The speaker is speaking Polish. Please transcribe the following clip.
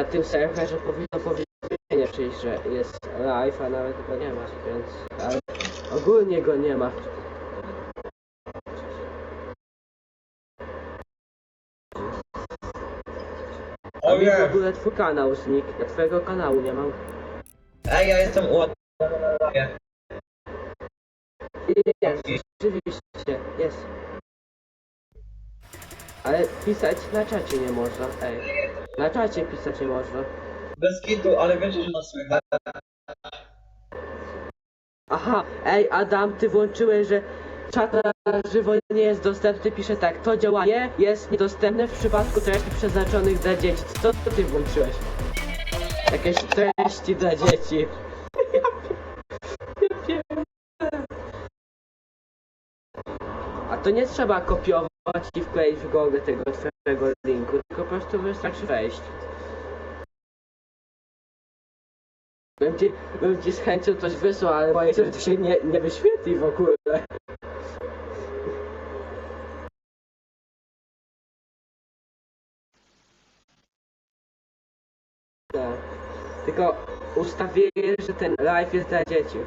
na tym serwerze powinno powiedzenie przyjść, że jest live, a nawet go nie ma, więc... Ale ogólnie go nie ma. A mi w ogóle twój kanał znikł, ja twojego kanału nie mam. Ej, ja jestem u... Jest, rzeczywiście, jest. Ale pisać na czacie nie można, ej. Na czacie pisać nie można. Bez kitu, ale wiecie, że nas słychać. Aha, ej Adam, ty włączyłeś, że czat na żywo nie jest dostępny, pisze tak, to działanie jest niedostępne w przypadku treści przeznaczonych dla dzieci. Co ty włączyłeś? Jakieś treści dla dzieci. Ja pie- ja pierdolę. A to nie trzeba kopiować i wkleić w Google tego twojego linku, tylko po prostu wystarczy wejść. Bym ci, bym ci z chęcią coś wysłał, ale boję się, że to się nie, nie wyświetli w ogóle. Tak. Tylko ustawienie, że ten live jest dla dzieci.